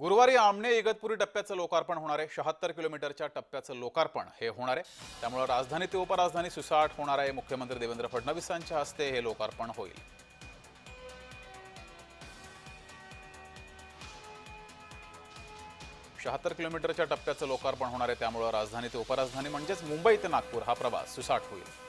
गुरुवारी आमणे इगतपुरी टप्प्याचं लोकार्पण होणार आहे. शहात्तर किलोमीटरच्या टप्प्याचं लोकार्पण हे होणार आहे. त्यामुळे राजधानी ते उपराजधानी सुसाट होणार आहे. मुख्यमंत्री देवेंद्र फडणवीसांच्या हस्ते हे लोकार्पण होईल. शहात्तर किलोमीटरच्या टप्प्याचं लोकार्पण होणार आहे. त्यामुळे राजधानी ते उपराजधानी म्हणजेच मुंबई ते नागपूर हा प्रवास सुसाट होईल.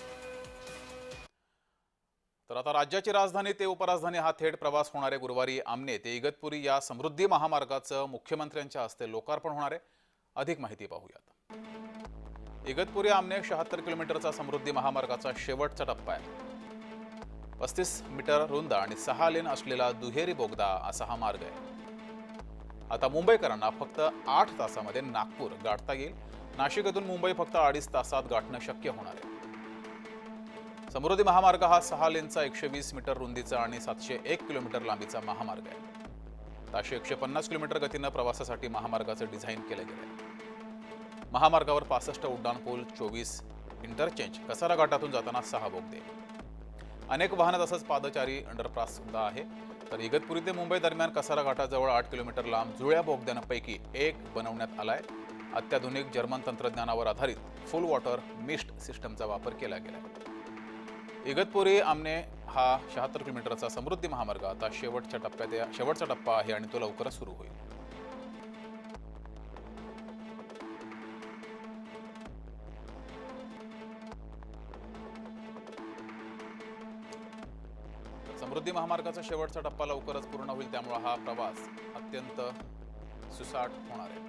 तर आता राज्याची राजधानी ते उपराजधानी हा थेट प्रवास होणार आहे गुरुवारी आमने ते इगतपुरी या समृद्धी महामार्गाचं मुख्यमंत्र्यांच्या हस्ते लोकार्पण होणार आहे. अधिक माहिती पाहूयात. इगतपुरी आमने शहात्तर किलोमीटरचा समृद्धी महामार्गाचा शेवटचा टप्पा आहे. पस्तीस मीटर रुंद आणि सहा लेन असलेला दुहेरी बोगदा असा हा मार्ग आहे. आता मुंबईकरांना फक्त आठ तासामध्ये नागपूर गाठता येईल. नाशिकतून मुंबई फक्त अडीच तासात गाठणं शक्य होणार आहे. समृद्धी महामार्ग हा सहा लेनचा एकशे वीस मीटर रुंदीचा आणि सातशे एक किलोमीटर लांबीचा महामार्ग आहे. ताशे एकशे पन्नास किलोमीटर गतीनं प्रवासासाठी महामार्गाचं डिझाईन केलं गेलं आहे महामार्गावर पासष्ट उड्डाण पूल चोवीस इंटरचेंज कसारा घाटातून जाताना सहा बोगदे. अनेक वाहनं तसंच पादचारी अंडरपास सुद्धा आहे. तर इगतपुरी ते मुंबई दरम्यान कसारा घाटाजवळ आठ किलोमीटर लांब जुळ्या बोगद्यांपैकी एक बनवण्यात आलाय. अत्याधुनिक जर्मन तंत्रज्ञानावर आधारित फुल वॉटर मिस्ट सिस्टमचा वापर केला गेला आहे इगतपुरी आमने हा शहात्तर किलोमीटरचा समृद्धी महामार्ग. आता शेवटच्या टप्प्यात शेवटचा टप्पा आहे आणि तो लवकरच सुरू होईल. समृद्धी महामार्गाचा शेवटचा टप्पा लवकरच पूर्ण होईल त्यामुळे हा प्रवास अत्यंत सुसाट होणार आहे.